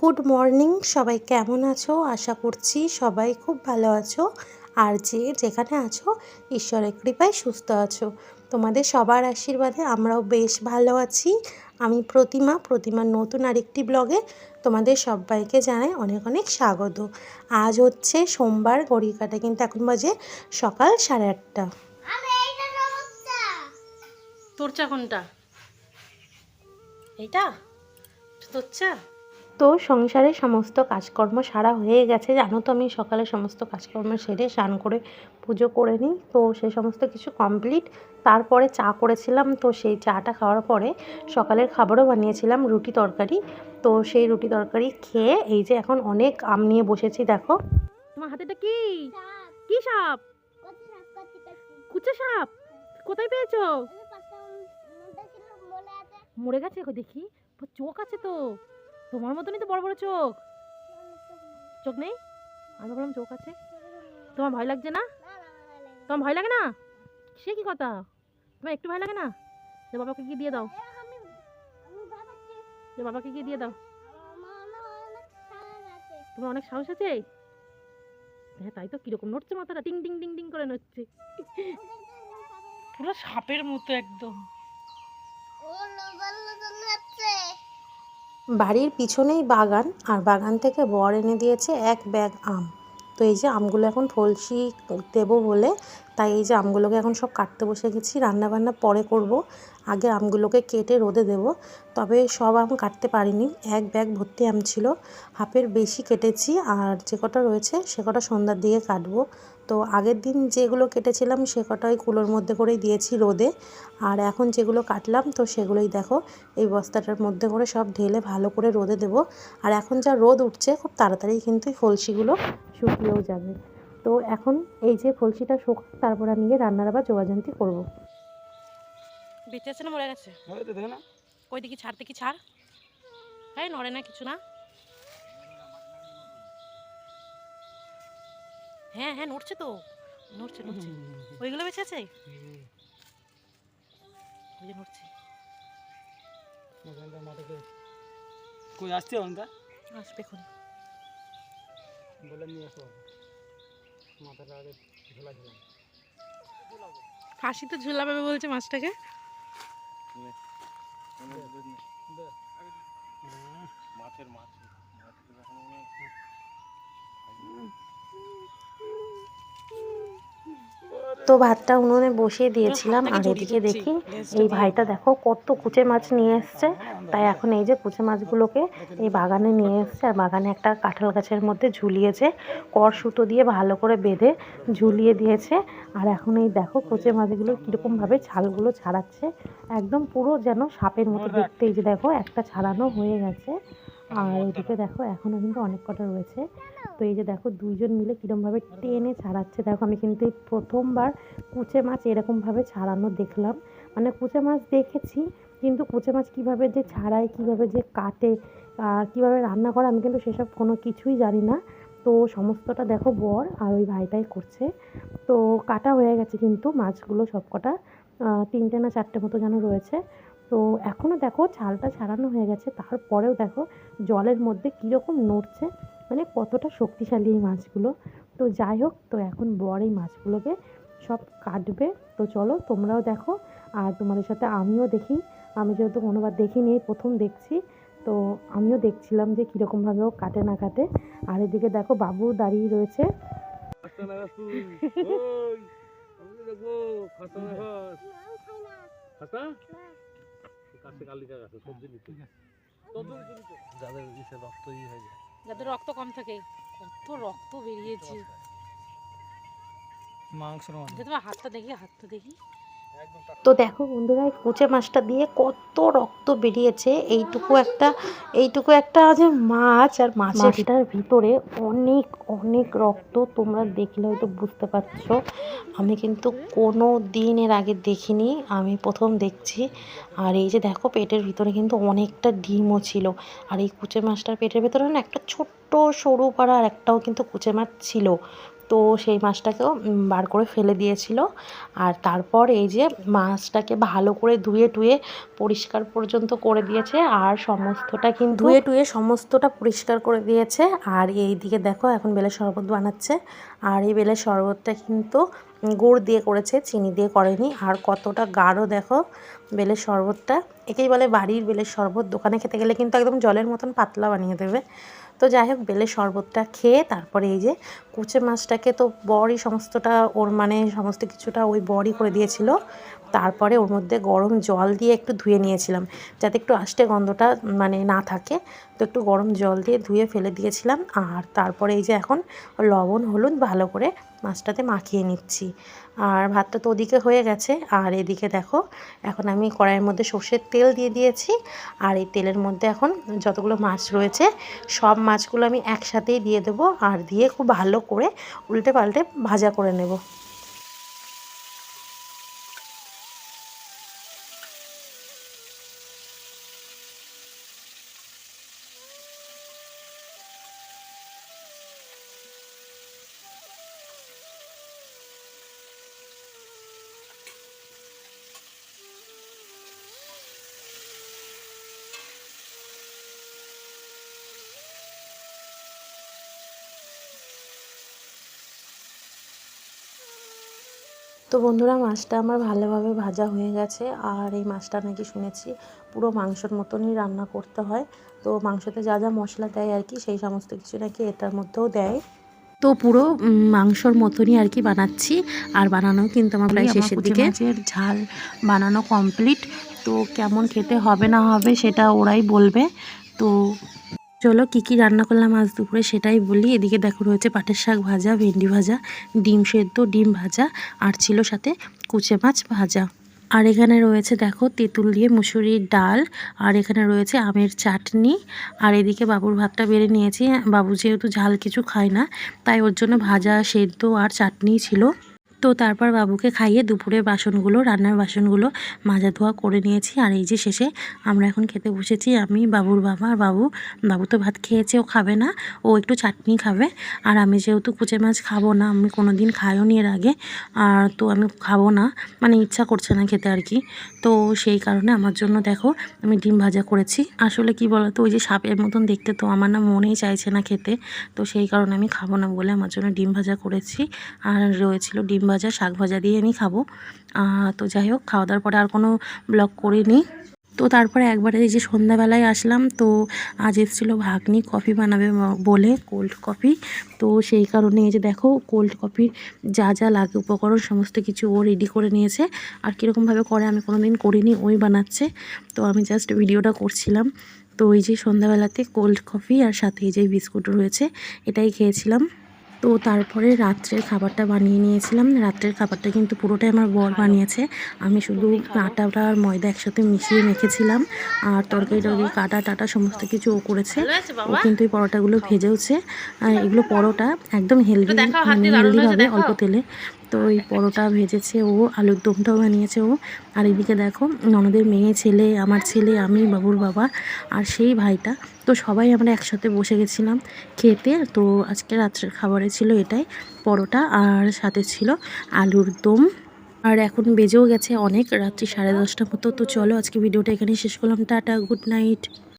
Good morning সবাই কেমন আছো? আশা করছি সবাই খুব ভালো আছো। আর যে যেখানে আছো ঈশ্বরের কৃপায় সুস্থ আছো। তোমাদের সবার আশীর্বাদে আমরাও বেশ ভালো আছি। আমি প্রতিমা প্রতিমার নতুন আরেকটি ব্লগে তোমাদের সবাইকে জানাই অনেক অনেক স্বাগত। আজ হচ্ছে সোমবার ঘড়ি কাটা কিন্তু এখন বাজে সকাল সাড়ে আটটা। তোর চা কোনটা? এইটা? তোর চা? তো সংসারে সমস্ত কাজকর্ম সারা হয়ে গেছে। জানো তো আমি সকালে সমস্ত কাজকর্ম সেরে স্নান করে পুজো করে নিই। তো সেই সমস্ত কিছু কমপ্লিট তারপরে চা করেছিলাম। তো সেই চাটা খাওয়ার পরে সকালের খাবারও বানিয়েছিলাম রুটি তরকারি। তো সেই রুটি তরকারি খেয়ে এই যে এখন অনেক আম নিয়ে বসেছি দেখো। তোমার হাতেটা কি? কি সাপ? কুচে সাপ কোথায় পেয়েছ? মরে গেছে দেখি। চোখ আছে তো। তোমার মতনই তো বড় বড় চোখ। চোখ নেই? আমি বললাম চোখ আছে। তোমার ভয় লাগছে না? তোমার ভয় লাগে না? সে কি কথা? তোমার একটু ভয় লাগে না? যে বাবাকে গিয়ে দিয়ে দাও। যে বাবাকে গিয়ে দিয়ে দাও। তোমার অনেক সাহস আছে? হ্যাঁ তাই তো কীরকম নড়ছে মাথাটা। টিং টিং টিং টিং করে নড়ছে। পুরো সাপের মতো একদম। বাড়ির পিছনেই বাগান, আর বাগান থেকে বর এনে দিয়েছে এক ব্যাগ আম। তো এই যে আমগুলো এখন ফলসি দেবো বলে, তাই এই যে আমগুলোকে এখন সব কাটতে বসে গেছি রান্না বান্না পরে করব। আগে আমগুলোকে কেটে রোদে দেব, তবে সব আম কাটতে পারিনি। এক ব্যাগ ভর্তি আম ছিল, হাফের বেশি কেটেছি, আর যে কটা রয়েছে সে কটা সন্ধ্যার দিকে কাটবো। তো আগের দিন যেগুলো কেটেছিলাম সে কটা ওই কুলোর মধ্যে করেই দিয়েছি রোদে। আর এখন যেগুলো কাটলাম, তো সেগুলোই দেখো, এই বস্তাটার মধ্যে করে সব ঢেলে ভালো করে রোদে দেবো। আর এখন যা রোদ উঠছে, খুব তাড়াতাড়ি কিন্তু এই ফলসিগুলো শুকিয়েও যাবে। তো এখন এই যে ফলসিটা শোক তারপর আমি গিয়ে রান্নার আবার যোগাযান্তি করব। বেঁচে আছে না মরে গেছে। কই দেখি ছাড় দেখি ছাড়। হ্যাঁ নড়ে না কিছু না। হ্যাঁ হ্যাঁ নড়ছে তো। নড়ছে নড়ছে। ওইগুলো বেঁচে আছে? ওই নড়ছে। কই আসছে অনটা আসবে এখন। বলে নিয়ে আসো। মাথাটা আগে ঝোলা ফাঁসিতে ঝুলাবে বলছে মাছটাকে। মাছের মাছ তো ভাতটা উনুনে বসিয়ে দিয়েছিলাম। আর এদিকে দেখি এই ভাইটা দেখো কত কুচে মাছ নিয়ে এসছে। তাই এখন এই যে কুচে মাছগুলোকে এই বাগানে নিয়ে এসছে। আর বাগানে একটা কাঁঠাল গাছের মধ্যে ঝুলিয়েছে। কর সুতো দিয়ে ভালো করে বেঁধে ঝুলিয়ে দিয়েছে। আর এখন এই দেখো কুচে মাছগুলো কীরকমভাবে ছালগুলো ছাড়াচ্ছে। একদম পুরো যেন সাপের মতো দেখতে। এই যে দেখো একটা ছাড়ানো হয়ে গেছে। আর এদিকে দেখো এখনও কিন্তু অনেক কটা রয়েছে। তো এই যে দেখো দুইজন মিলে কীরমভাবে টেনে ছাড়াচ্ছে। দেখো আমি কিন্তু এই প্রথমবার কুচে মাছ এরকমভাবে ছাড়ানো দেখলাম। মানে কুচে মাছ দেখেছি কিন্তু কুচে মাছ কীভাবে যে ছাড়ায় কীভাবে যে কাটে আর কীভাবে রান্না করে আমি কিন্তু সেসব কোনো কিছুই জানি না। তো সমস্তটা দেখো বর আর ওই ভাইটাই করছে। তো কাটা হয়ে গেছে কিন্তু মাছগুলো সবকটা আহ, তিনটে না চারটে মতো যেন রয়েছে। তো এখনও দেখো ছালটা ছাড়ানো হয়ে গেছে তারপরেও দেখো জলের মধ্যে কীরকম নড়ছে মানে কতটা শক্তিশালী এই মাছগুলো তো যাই হোক তো এখন বর এই মাছগুলোকে সব কাটবে তো চলো তোমরাও দেখো আর তোমাদের সাথে আমিও দেখি আমি যেহেতু কোনোবার দেখিনি এই প্রথম দেখছি তো আমিও দেখছিলাম যে কীরকমভাবে ও কাটে না কাটে আর এদিকে দেখো বাবু দাঁড়িয়ে রয়েছে কাছে কালিকা গাছে সবজি নিতে। যাদের ইসে রক্ত ই হয়ে যায়। যাদের রক্ত কম থাকে কত রক্ত বেরিয়েছে। মাংসের মাছ তোমার হাতটা দেখি হাতটা দেখি। তো দেখো বন্ধুরা এই কুচে মাছটা দিয়ে কত রক্ত বেরিয়েছে। এইটুকু একটা এইটুকু একটা যে মাছ আর মাছটার ভিতরে অনেক অনেক রক্ত তোমরা দেখলে হয়তো বুঝতে পারছ। আমি কিন্তু কোনো দিন এর আগে দেখিনি আমি প্রথম দেখছি। আর এই যে দেখো পেটের ভিতরে কিন্তু অনেকটা ডিমও ছিল। আর এই কুচে মাছটার পেটের ভিতরে না একটা ছোট্ট সরু পাড়া আর একটাও কিন্তু কুচে মাছ ছিল। তো সেই মাছটাকেও বার করে ফেলে দিয়েছিল। আর তারপর এই যে মাছটাকে ভালো করে ধুয়ে টুয়ে পরিষ্কার পর্যন্ত করে দিয়েছে। আর সমস্তটা কিন্তু ধুয়ে টুয়ে সমস্তটা পরিষ্কার করে দিয়েছে। আর এই দিকে দেখো, এখন বেলের শরবত বানাচ্ছে। আর এই বেলের শরবতটা কিন্তু গুড় দিয়ে করেছে, চিনি দিয়ে করেনি। আর কতটা গাঢ় দেখো বেলের শরবতটা। একেই বলে বাড়ির বেলের শরবত, দোকানে খেতে গেলে কিন্তু একদম জলের মতন পাতলা বানিয়ে দেবে। তো যাই হোক বেলের শরবতটা খেয়ে তারপরে এই যে কুচে মাছটাকে তো বড়ই সমস্তটা, ওর মানে সমস্ত কিছুটা ওই বড়ই করে দিয়েছিল। তারপরে ওর মধ্যে গরম জল দিয়ে একটু ধুয়ে নিয়েছিলাম, যাতে একটু আষ্টে গন্ধটা মানে না থাকে। তো একটু গরম জল দিয়ে ধুয়ে ফেলে দিয়েছিলাম, আর তারপরে এই যে এখন লবণ, হলুদ ভালো করে মাছটাতে মাখিয়ে নিচ্ছি। আর ভাতটা তো ওদিকে হয়ে গেছে, আর এদিকে দেখো, এখন আমি কড়াইয়ের মধ্যে সর্ষের তেল দিয়ে দিয়েছি, আর এই তেলের মধ্যে এখন যতগুলো মাছ রয়েছে, সব মাছগুলো আমি একসাথেই দিয়ে দেবো, আর দিয়ে খুব ভালো করে উল্টে পাল্টে ভাজা করে নেব। তো বন্ধুরা মাছটা আমার ভালোভাবে ভাজা হয়ে গেছে। আর এই মাছটা নাকি শুনেছি পুরো মাংসর মতনই রান্না করতে হয়। তো মাংসতে যা যা মশলা দেয় আর কি সেই সমস্ত কিছু নাকি এটার মধ্যেও দেয়। তো পুরো মাংসর মতনই আর কি বানাচ্ছি। আর বানানো কিন্তু আমার প্রায় শেষের দিকে। ঝাল বানানো কমপ্লিট তো কেমন খেতে হবে না হবে সেটা ওরাই বলবে। তো চলো কী কী রান্না করলাম আজ দুপুরে সেটাই বলি। এদিকে দেখো রয়েছে পাটের শাক ভাজা, ভেন্ডি ভাজা, ডিম সেদ্ধ, ডিম ভাজা, আর ছিল সাথে কুচে মাছ ভাজা। আর এখানে রয়েছে দেখো তেঁতুল দিয়ে মুসুরির ডাল, আর এখানে রয়েছে আমের চাটনি। আর এদিকে বাবুর ভাতটা বেড়ে নিয়েছি। বাবু যেহেতু ঝাল কিছু খায় না, তাই ওর জন্য ভাজা, সেদ্ধ আর চাটনি ছিল। তো তারপর বাবুকে খাইয়ে দুপুরের বাসনগুলো, রান্নার বাসনগুলো মাজা ধোয়া করে নিয়েছি। আর এই যে শেষে আমরা এখন খেতে বসেছি আমি, বাবুর বাবা আর বাবু। বাবু তো ভাত খেয়েছে, ও খাবে না, ও একটু চাটনি খাবে। আর আমি যেহেতু কুচে মাছ খাব না, আমি কোনো দিন খাইও নি এর আগে। আর তো আমি খাব না মানে ইচ্ছা করছে না খেতে আর কি। তো সেই কারণে আমার জন্য দেখো আমি ডিম ভাজা করেছি। আসলে কি বলতো, ওই যে সাপের মতন দেখতে তো আমার না মনেই চাইছে না খেতে। তো সেই কারণে আমি খাব না বলে আমার জন্য ডিম ভাজা করেছি। আর রয়েছিল ডিম ভাজা, শাক ভাজা দিয়ে আমি খাব। তো যাই হোক খাওয়া দাওয়ার পরে আর কোনো ব্লগ করিনি। তো তারপরে একবারে এই যে সন্ধ্যাবেলায় আসলাম, তো আজ এসেছিল ভাগ্নি কফি বানাবে বলে কোল্ড কফি তো সেই কারণে এই যে দেখো কোল্ড কফির যা যা লাগে, উপকরণ সমস্ত কিছু ও রেডি করে নিয়েছে। আর কীরকমভাবে করে আমি কোনো দিন করিনি, ওই বানাচ্ছে। তো আমি জাস্ট ভিডিওটা করছিলাম। তো ওই যে সন্ধ্যাবেলাতে কোল্ড কফি আর সাথে এই যে বিস্কুট রয়েছে, এটাই খেয়েছিলাম। তো তারপরে রাত্রের খাবারটা বানিয়ে নিয়েছিলাম। রাত্রের খাবারটা কিন্তু পুরোটাই আমার বর বানিয়েছে। আমি শুধু আটাটা আর ময়দা একসাথে মিশিয়ে মেখেছিলাম। আর তরকারি টরকারি কাটা টাটা সমস্ত কিছু ও করেছে। ও কিন্তু এই পরোটাগুলো ভেজেওছে। আর এগুলো পরোটা একদম হেলদি মানে হেলদিভাবে অল্প তেলে। তো এই পরোটা ভেজেছে ও, আলুর দমটাও বানিয়েছে ও। আর এদিকে দেখো, ননদের মেয়ে, ছেলে, আমার ছেলে, আমি, বাবুর বাবা আর সেই ভাইটা। তো সবাই আমরা একসাথে বসে গেছিলাম খেতে। তো আজকে রাত্রের খাবারে ছিল এটাই, পরোটা আর সাথে ছিল আলুর দম। আর এখন বেজেও গেছে অনেক, রাত্রি সাড়ে দশটা মতো। তো চলো আজকে ভিডিওটা এখানেই শেষ করলাম। Tata, good night.